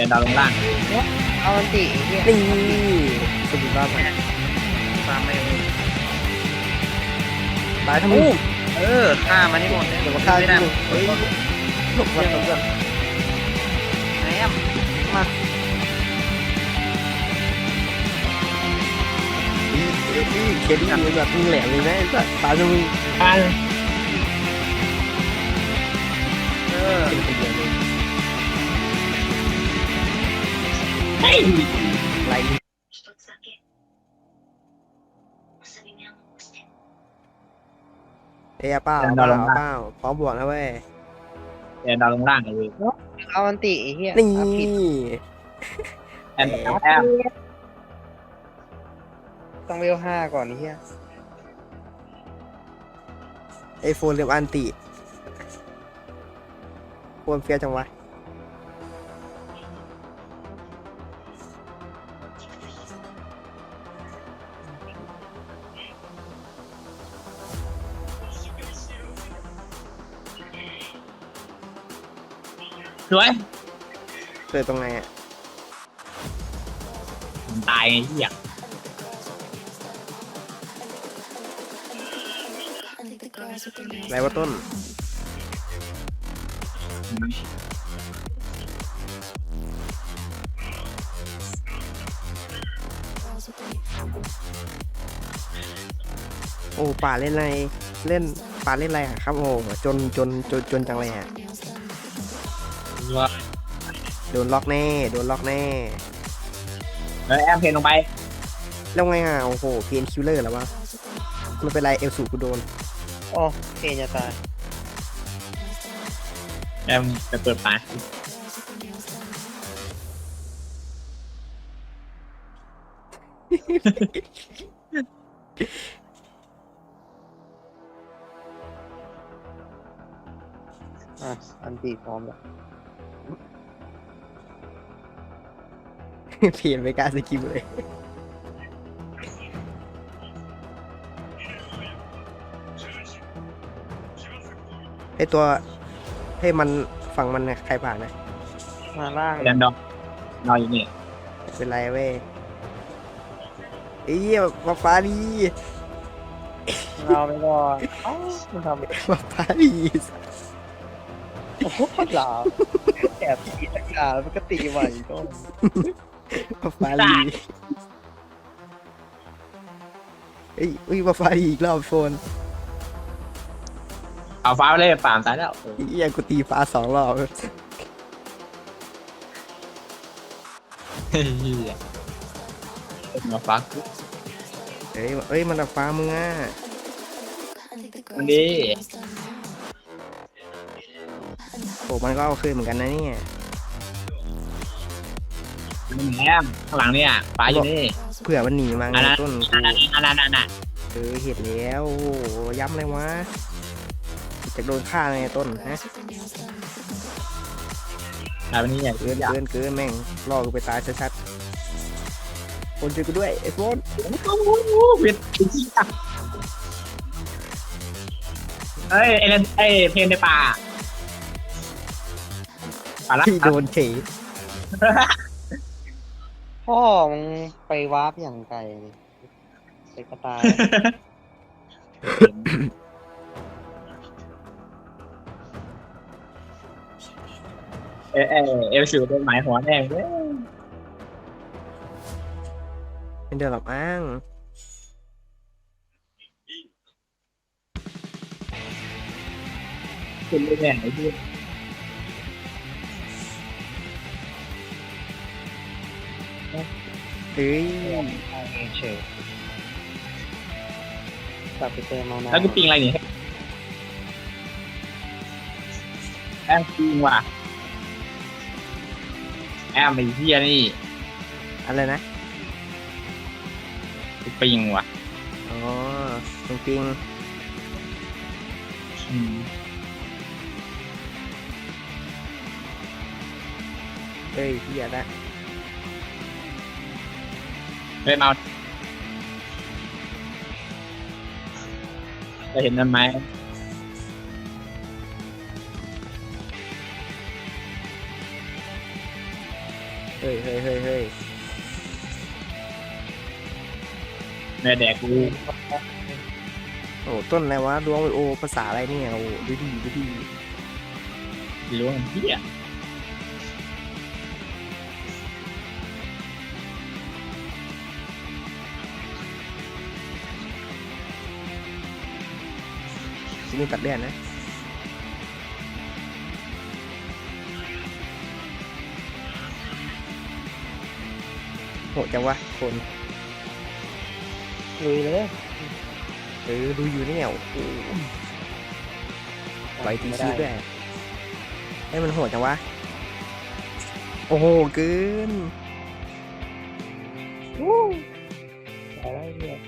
ดี๋ยวดาวลงล่างเอาอันติไอ้เหี้ยนี่สมุนบ้าไปฟาร์มไม่รู้ตายทั้งหมดเออฆ่ามันให้หมดเลยเดี๋ยวมาฆ่าไม่ได้กูเฮ้ยหลบมาหลบมาไหนอะมานี่นี่เคดี้มันแบบมึงแหลมเลยนะไอ้สัสตายทั้งมึงกันเออ เป็นคนเดียวเลยเฮ้ยไรเอ้ยเปล่าเปล่าเปล่าพร้อมบวกนะเว้ยเดี๋ยวดาวลงล่างเลยเอาอันติไอ้เหี้ยนี่เอาผิดแอนแอมต้องเวลห้าก่อนไอ้เหี้ยไอโฟนเรียบอันติโฟนเฟียจังวะ สวยเกิดตรงไหนอะผมตายไงเหี้ย ไรวะต้น โอ้ป่าเล่นอะไรเล่นป่าเล่นอะไรอะครับโอ้จนจนจนจนจังเลยอะ ว่าโดนล็อกแน่ โดนล็อกแน่ เออแอมเพนลงไปแล้วไงอะ โอ้โห เพียนคิลเลอร์แล้ววะมันเป็นไรเอลสูกูโดน โอ้เพนจะตาย แอมไปเปิดปากอะอันติพร้อมแล้ว เพียนไม่กล้าสกิปเลย ไอตัวให้มันฝั่งมันน่ะใครผ่านนะมาล่างแอนดอมนอนอยู่นี่ไม่เป็นไรเว้ยไอ้เหี้ยมาฟ้าดีเราไปก่อนเอ้ามันทำมาฟ้าดีโอ้โหหลาแอบตีตะกาแล้วมันก็ตีใหม่ก็มา ฟ้าดีเอ้ยเอ้ยมาฟ้าดีอีกรอบโฟนเอาฟ้าไปเลยป่ามตายแล้วไอ้เหี้ยกูตีฟ้าสองรอบเฮ้ยมาฟ้าเอ้ยเอ้ยมันอะฟ้ามึงอะมันดีโอ้มันก็เอาคืนเหมือนกันนะเนี่ย มันแอมข้างหลังเนี่ยฟ้าอยู่นี่เผื่อมันหนีมาไงอันนั้นต้นอันนั้นอันนั้นอันนั้นเออเห็นแล้วโอ้โหย้ำเลยวะจะโดนฆ่าไงต้นฮะอันนี้ใหญ่เกินเกินเกินแม่งล่อกูไปตายชัดๆคนช่วยกูด้วยไอ้โฟนเวียนเอ้ยไอ้นั่นไอ้เพนในป่าป่าละที่โดนเฉย พ่อมึงไปวาร์ปอย่างไกลเลยไปกระตาย เอเอเอลชิวโดนหมายหัวแดงเว้ยเป็นเดือดหรอกอ้าง คุณเป็นแม่ไอ้ที่ ฮ้ยเองเฉยกลับไปเติมมานะแล้วกูปิงอะไรเนี่ยแอมปิงว่ะแอมไอ้เหี้ยนี่อะไรนะกูปิงว่ะอ๋อปิงปิงอืมเฮ้ยเฮียละ เฮ้ยเมาจะเห็นมันไหมเฮ้ยเฮ้ยเฮ้ยเฮ้ยแม่แดกกูโอ้ต้นอะไรวะดวงโอภาษาอะไรเนี่ยโอ้ดูดีดูดีรู้ว่ามันเหี้ย ที่นี่ตัดเลี่ยนนะโหดจังวะคนลุยเลยเออดูอยู่เนี่ยโอ้โหไปตีชีพด้วยให้ยมันโหดจังวะ โอ้โหเกินอะไรเนี่ย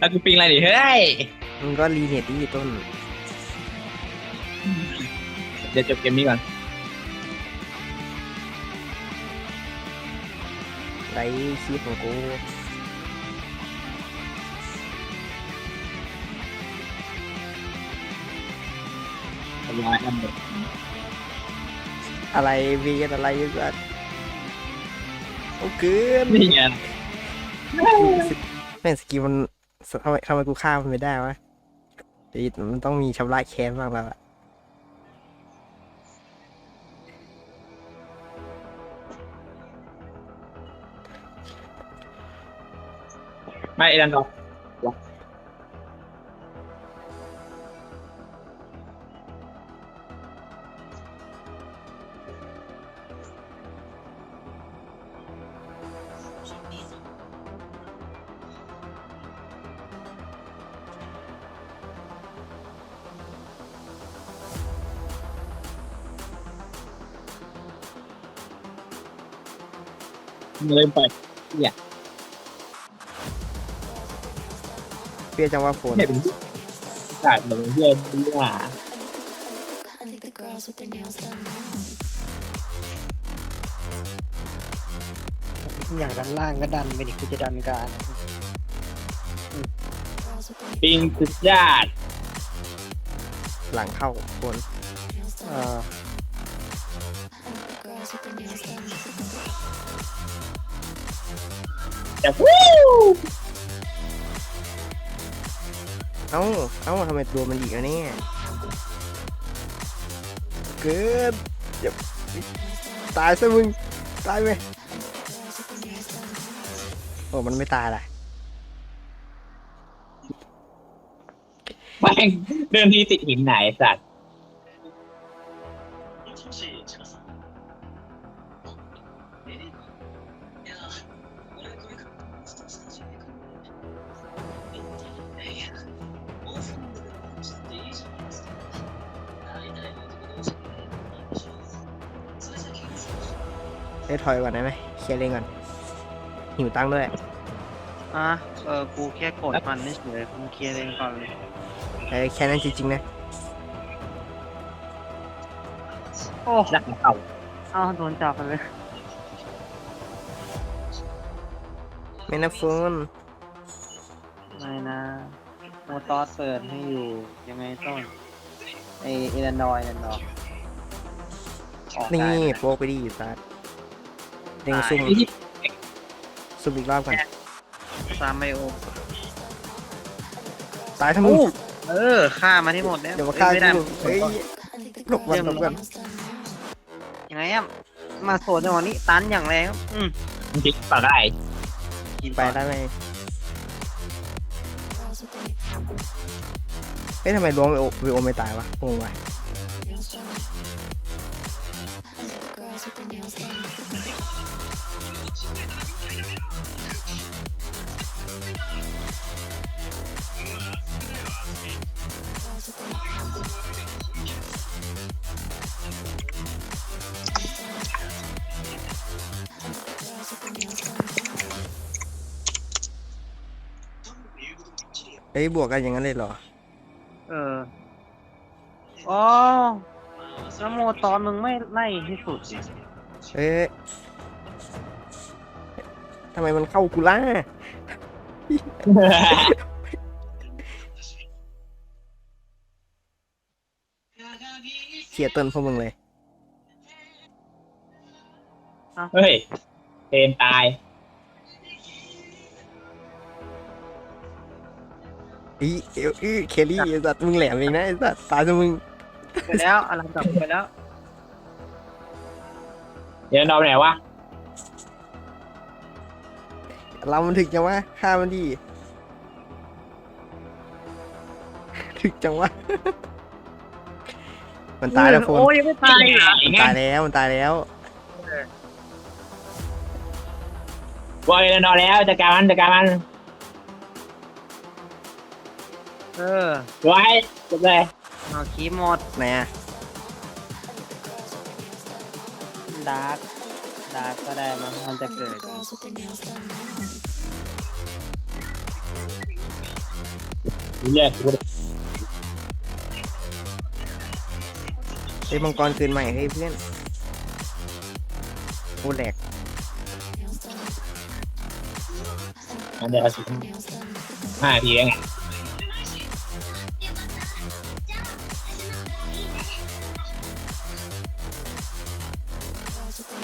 แล้วกูปิงอะไรดิเฮ้ย มันก็รีเน็ตดีต้น เดี๋ยวจบเกมนี้ก่อนไลฟ์คลิปของกูทำลายอันเด็ดอะไรเวียนอะไรสัสโอ้เกินนี่ไง แม่งสกิลมัน ทำไมทำไมกูฆ่ามันไม่ได้วะเฮ้มันต้องมีชำระแค้นบ้างแล้วอะไม่เอ้ดันดอ เลยไปเปียจังว่าโฟนเนี่ยเป็นกาดเหมือนเพื่อนดีกว่า I think the girls with their nails done now. อย่างด้านล่างก็ดันไปดิกูจะดันกลาร Girls with their ปิงสุดยอดหลังเข้าโฟน แต่วู้เอ้า เอ้าทำไมตัวมันอีกอะเนี่ยเกินเดี๋ยวตายซะมึง ตายไหมโอ้มันไม่ตายล่ะแม่งเดินที่ติดหินไหนสัตว์ ถอยก่อนได้ไหมเคลียร์เลนก่อนหิวตังค์ด้วยอะเออกูแค่กดมันเฉยๆมึงเคลียร์เองก่อนเลยเอ้ยแค่นั้นจริงๆนะโอ้นักของเขาเอาโดนจับไปเลยไม่นะโฟนไม่นะโมตอสเปิดให้อยู่ยังไงต้นไอเอรันดอยเอรันดอยออกนี่ได้ไหมโป๊กไปดิสัสเด้ งซุ่มที่ซุ่มอีกรอบก่อนตามไบโอตายทั้งมึงเออฆ่ามันให้หมดแล้วเดี๋ยวมาฆ่าเอ้ยไม่ได้กูเฮ้ย I think the Look, girls what with the- their what? nails done now. ยังไงอะมาโซนจังหวะนี้ตันอย่างแรงอืมมันจิกต่อได้กินไปได้ไหม Girls with their เฮ้ยทำไมล้วงวิโอวิโอไม่ตายวะงงวะ เฮ้ยบวกกันอย่างนั้นเลยเหรอ เออ อ๋อแล้วโมตอนมึงไม่ไล่ให้สุดเนี่ยเอ้ยทำไมมันเข้ากูล่ะเคลียร์ต้นพวกมึงเลย เฮ้ยเทนตาย อีเอลอีเคลลี่ไอ้สัตว์มึงแหลมเองนะไอ้สัตว์ตายซะมึงไปแล้วอลันกลับไปแล้วเดี๋ยวนอนไปไหนวะ เรามันถึกจังวะฆ่ามันดี ถึกจังวะ มันตายแล้วโฟนโอ้ยยังไม่ตายอีกเหรอมันตายแล้วมันตายแล้ว วอยเดี๋ยวนอนแล้วจัดการมันจัดการมันเออไว้จบเลยเอาคีย์หมดไหนอะดาร์กดาร์กก็ได้มั้งมันจะเกิด Girls with their nails done. เลือกกูเฮ้ยมังกรคืนใหม่เฮ้ยเพื่อนโคตรแหลก มันเดี๋ยวเอาสิ Nails done. ห้าทีแล้วไง Girls with their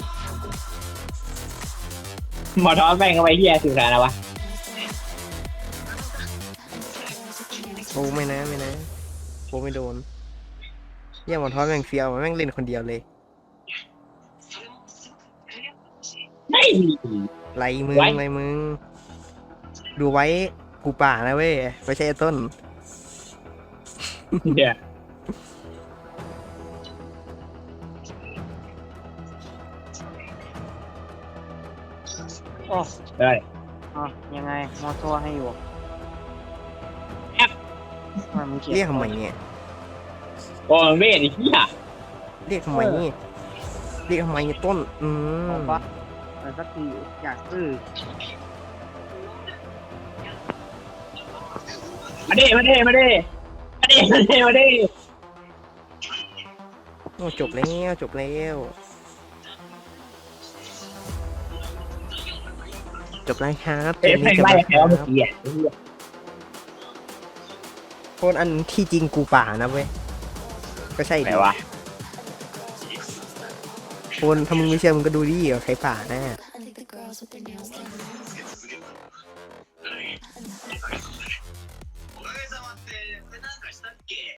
หมอทอสแม่งเอาไว้เฮียสุดแล้วนะวะโอ้ไม่นะไม่นะโอ้ไม่โดนเยี่ยมหมอนทอดแม่งเฟียวแม่งเล่นคนเดียวเลยไม่มีไรมึงไว้ไรมึง ดูไว้กูป่านะเว้ยไม่ใช่ไอ้ต้นเดี๋ยวโอ้ได้อ๋อยังไงมอทัวให้อยู่มันมีเขียนเรียกทำไมเนี่ยโอ้มันเวทไอ้เหี้ยเรียกทำไมเนี่ยเรียกทำไมเนี่ยต้น อืมบอกว่าเออสักทีอยากซื้อ มาดิมาดิมาดิมาดิมาดิมาดิโอ้จบแล้วจบแล้วจบแล้วครับเกเอ๊ะมเพลนี้งจบไล่แล้วใครครัวะเมื่อบกี้อะโคนอันที่จริงกูป่านะเว้ยก็ใช่ไหนดิวะโคนถ้ามึงไม่เชื่อมึงก็ดูดิว่าใครป่าแน่ I think the girls with their nails done.